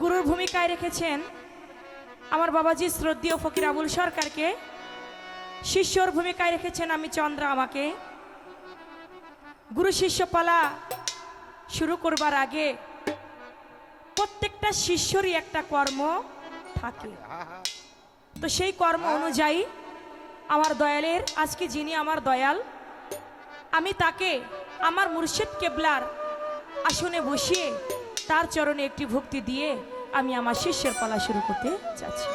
গুরুর ভূমিকায় রেখেছেন আমার বাবাজি শ্রদ্ধীয় ফকির আবুল সরকারকে। শিষ্যর ভূমিকায় রেখেছেন আমি চন্দ্রা আমাকে। গুরু শিষ্য পালা শুরু করবার আগে প্রত্যেকটা শিষ্যরই একটা কর্ম থাকে। তো সেই কর্ম অনুযায়ী আমার দয়ালের, আজকে যিনি আমার দয়াল, আমি তাকে, আমার মুর্শিদ কেবলার আসনে বসিয়ে তার চরণে একটি ভক্তি দিয়ে আমি আমার শিষ্যের পালা শুরু করতে যাচ্ছি।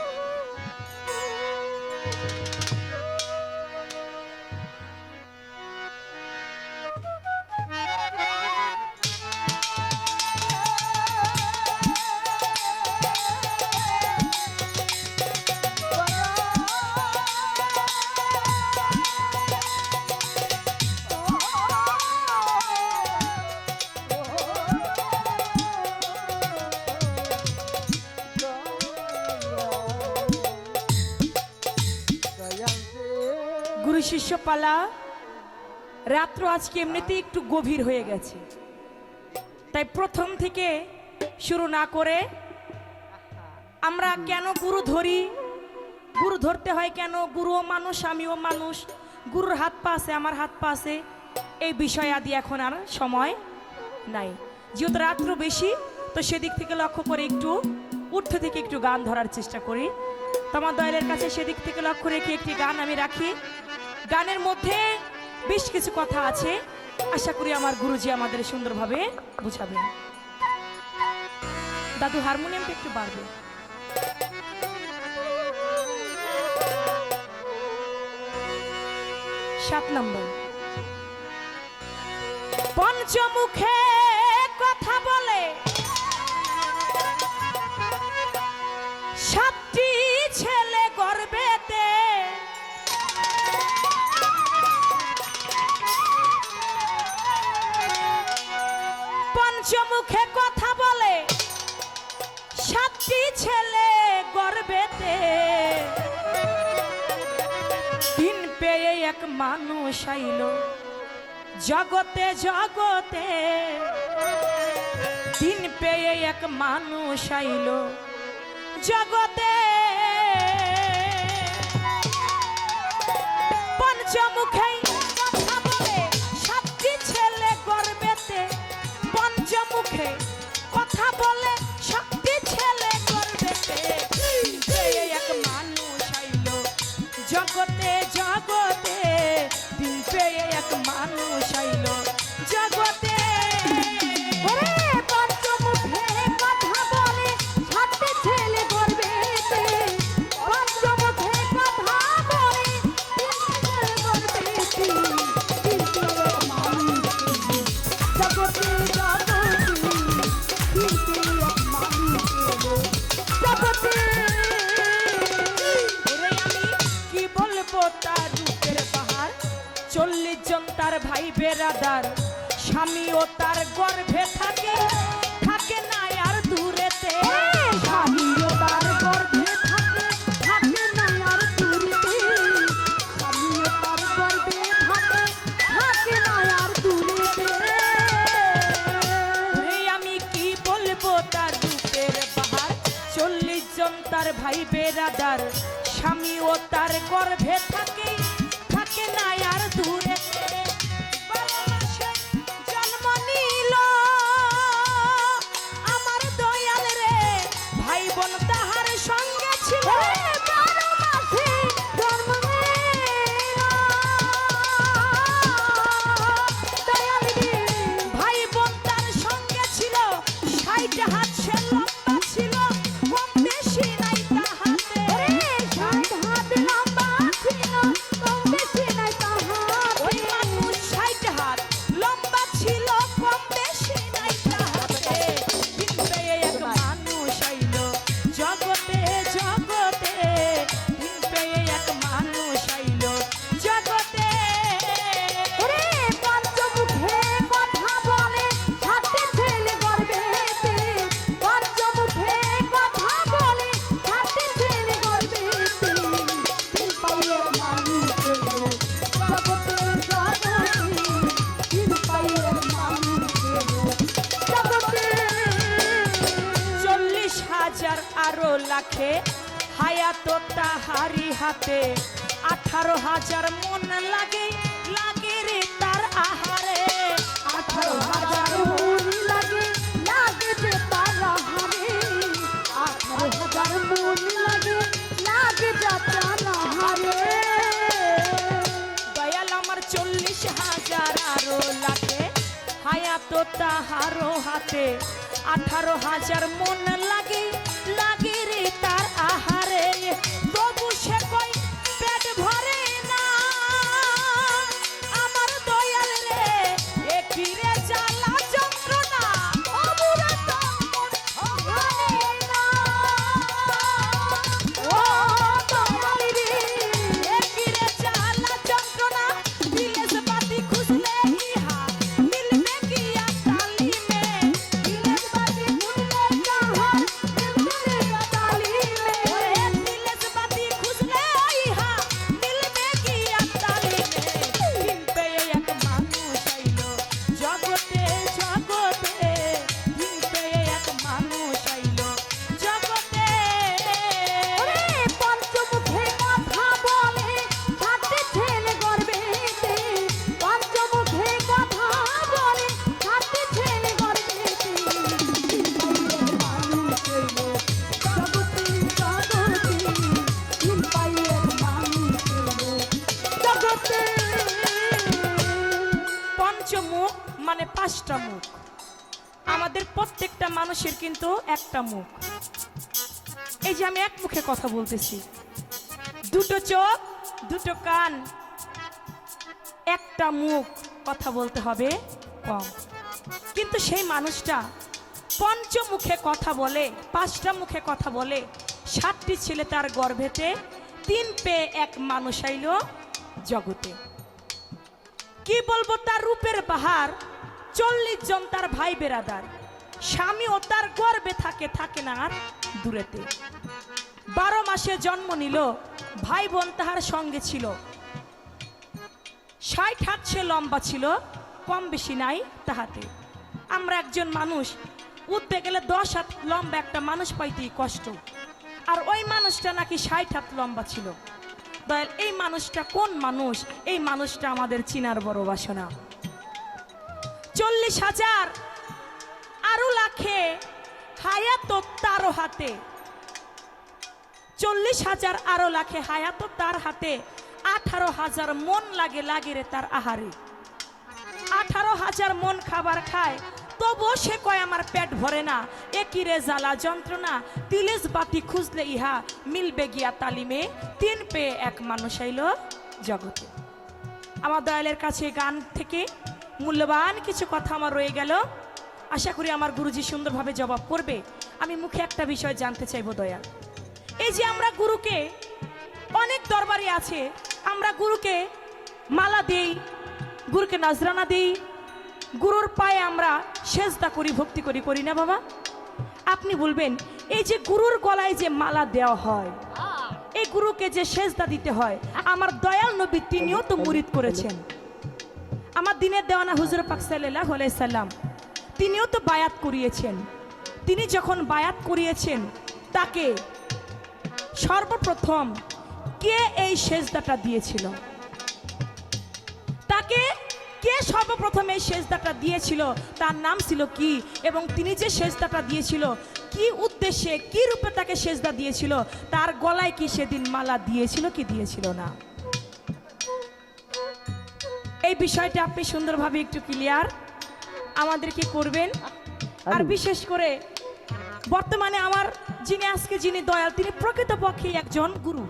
পালা, রাত্র আজকে এমনিতেই একটু গভীর হয়ে গেছে। তাই প্রথম থেকে শুরু না করে আমরা কেন গুরু ধরি? গুরু ধরতে হয় কেন? গুরুও মানুষ, আমিও মানুষ। গুরুর হাত পা আছে, আমার হাত পা আছে। এই বিষয় আদি এখন আর সময় নাই। যেহেতু রাত্র বেশি, তো সেদিক থেকে লক্ষ্য করে একটু ঊর্ধ্ব থেকে একটু গান ধরার চেষ্টা করি। তোমার দয়ালের কাছে সেদিক থেকে লক্ষ্য রেখে একটি গান আমি রাখি। গানের মধ্যে বেশ কিছু কথা আছে। আশা করি আমার গুরুজি আমাদের সুন্দরভাবে বুঝাবেন দাদু হারমোনিয়ামটা একটু বাড়বে। সাত নম্বর। পঞ্চমুখে দিন পেয়ে এক মানুষ আইল। জগতে জগতে। দিন পেয়ে এক মানুষ আইল। জগতে। পঞ্চমুখে গর্ভে থাকে থাকে না আর দূরেতে। স্বামীও তার গর্ভে থাকে থাকে না আর দূরেতে। স্বামীও তার গর্ভে থাকে থাকে না আর দূরেতে। আমি কি বলব তার রূপের পাহাড় চল্লিশ জন তার ভাই বেরাদার স্বামী ও তার গর্ভে তাহারি হাতে আঠারো হাজার মন লাগে লাগে রে তার আহারে। আঠারো হাজার মন লাগে লাগে যে তারা হারে আঠারো হাজার মন লাগে লাগে যা তারা হারে দয়াল আমার চল্লিশ হাজার আরও লাখে হায়াত তাহারো হাতে আঠারো হাজার মন লাগে লাগে পাঁচটা মুখ। আমাদের প্রত্যেকটা মানুষের কিন্তু একটা মুখ। এই যে আমি এক মুখে কথা বলতেছি। দুটো চোখ, দুটো কান, একটা মুখ কথা বলতে হবে কম। কিন্তু সেই মানুষটা পঞ্চমুখে কথা বলে, পাঁচটা মুখে কথা বলে, সাতটি ছেলে তার গর্ভেতে, তিন পেয়ে এক মানুষ আইল জগতে। কি বলব? তার রূপের বাহার চল্লিশ জন তার ভাই বেরাদার। স্বামী ও তার গর্বে থাকে থাকে না আর দূরেতে। বারো মাসে জন্ম নিল ভাই বোন তাহার সঙ্গে ছিল। ষাট হাত সে লম্বা ছিল, কম বেশি নাই তাহাতে। আমরা একজন মানুষ, উঠতে গেলে দশ হাত লম্বা একটা মানুষ পাইতেই কষ্ট। আর ওই মানুষটা নাকি ষাট হাত লম্বা ছিল। দয়াল, এই মানুষটা কোন মানুষ? এই মানুষটা আমাদের চিনার বড় বাসনা। চল্লিশ হাজার আরও লাখে হায়াত তার হাতে। চল্লিশ হাজার আরও লাখে হায়াত তার হাতে। আঠারো হাজার মন লাগে লাগে রে তার আহারে। আঠারো হাজার মন খাবার খায় তবুও সে কয় আমার পেট ভরে না। একই রে জ্বালা যন্ত্রণা, তিলেস বাতি খুঁজলে ইহা মিলবে গিয়া তালিমে। তিন পেয়ে এক মানুষ আইল জগতে। আমার দয়ালের কাছে গান থেকে মূল্যবান কিছু কথা আমার রয়ে গেল। আশা করি আমার গুরুজি সুন্দরভাবে জবাব করবে। আমি মুখে একটা বিষয় জানতে চাইব, দয়া। এই যে আমরা গুরুকে, অনেক দরবারে আছে, আমরা গুরুকে মালা দেই, গুরুকে নজরানা দেই, গুরুর পায়ে আমরা সেজদা করি, ভক্তি করি করি না বাবা? আপনি বলবেন, এই যে গুরুর গলায় যে মালা দেওয়া হয়, এই গুরুকে যে সেজদা দিতে হয়, আমার দয়াল নবী তিনিও তো মুরিদ করেছেন। আমার দিনের দেওয়ানা হুজুর পাক সাল্লাহ সাল্লাম, তিনিও তো বায়াত করিয়েছেন। তিনি যখন বায়াত করিয়েছেন, তাকে সর্বপ্রথম কে এই সেজদাটা দিয়েছিল? তাকে কে সর্বপ্রথম এই সেজদাটা দিয়েছিল? তার নাম ছিল কি? এবং তিনি যে সেজদাটা দিয়েছিল, কি উদ্দেশ্যে, কি রূপে তাকে সেজদা দিয়েছিল? তার গলায় কি সেদিন মালা দিয়েছিল কি দিয়েছিল না? এই বিষয়টা আপনি সুন্দরভাবে একটু ক্লিয়ার আমাদেরকে করবেন। আর বিশেষ করে বর্তমানে আমার যিনি আজকে যিনি দয়াল তিনি প্রকৃতপক্ষে একজন গুরু।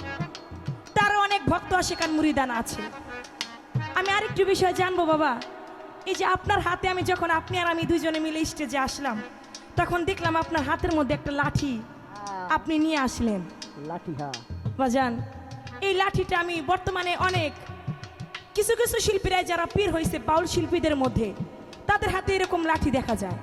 তার অনেক ভক্ত সেখান মুরিদান আছে। আমি আরেকটু বিষয় জানব বাবা। এই যে আপনার হাতে আমি যখন আপনি আর আমি দুজনে মিলে স্টেজে আসলাম তখন দেখলাম আপনার হাতের মধ্যে একটা লাঠি আপনি নিয়ে আসলেন। লাঠি হ্যাঁ। বাজান এই লাঠিটা আমি বর্তমানে অনেক কিছু কিছু শিল্পীরা যারা পীর হয়েছে বাউল শিল্পীদের মধ্যে তাদের হাতে এরকম লাঠি দেখা যায়।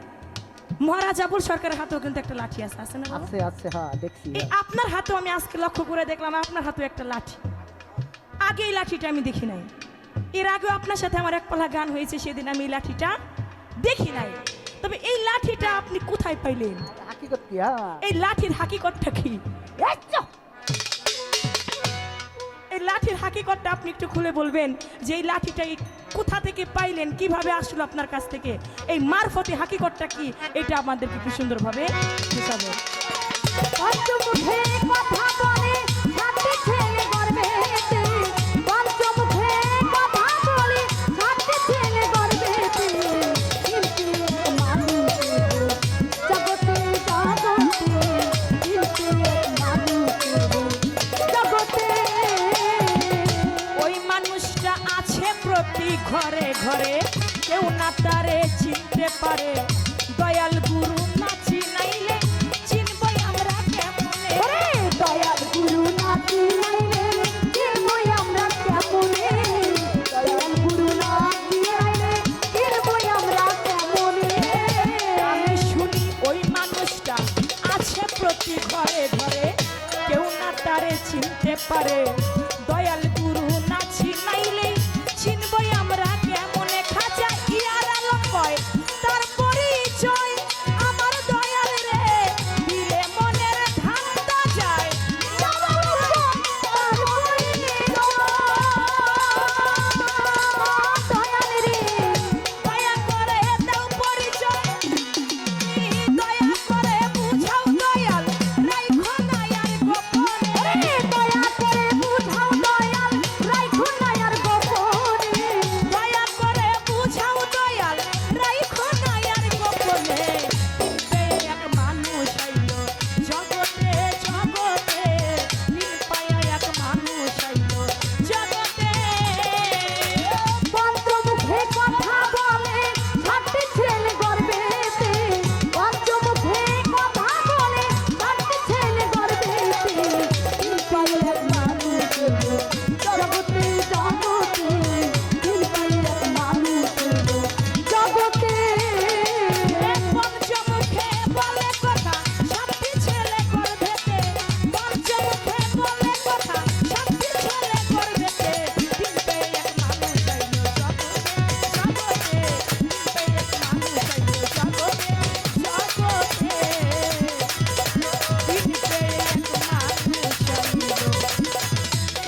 মহারাজ আবুল সরকারের হাতেও কিন্তু একটা লাঠি আছে আছে না? আছে আছে হ্যাঁ দেখছি এই আপনার হাতেও আমি আজকে লক্ষ্য করে দেখলাম আপনার হাতেও একটা লাঠি। আগে এই লাঠিটা আমি দেখি নাই। এর আগেও আপনার সাথে আমার এক পালা গান হয়েছে সেদিন আমি এই লাঠিটা দেখি নাই। তবে এই লাঠিটা আপনি কোথায় পাইলেন? হাকিকত কি হ্যাঁ। এই লাঠির হাকিকতটা কি? এই লাঠির হাকিকতটা আপনি একটু খুলে বলবেন যে এই লাঠিটা কোথা থেকে পাইলেন, কীভাবে আসলো আপনার কাছ থেকে? এই মারফতে হাকিকতটা কি? এটা আমাদেরকে খুব সুন্দরভাবে বোঝাবেন। আছে প্রতি ঘরে ঘরে। কেউ না তারে চিনতে পারে। দয়াল গুরু না চিনাইলে চিনবই আমরা কেমনে? দয়াল গুরু নাতি আইলে কিরবই আমরা কেমনে? দয়াল গুরু নাতি আইলে কিরবই আমরা কেমনে? আমি শুনি ওই মানুষটা আছে প্রতি ঘরে ঘরে। কেউ না তারে চিনতে পারে।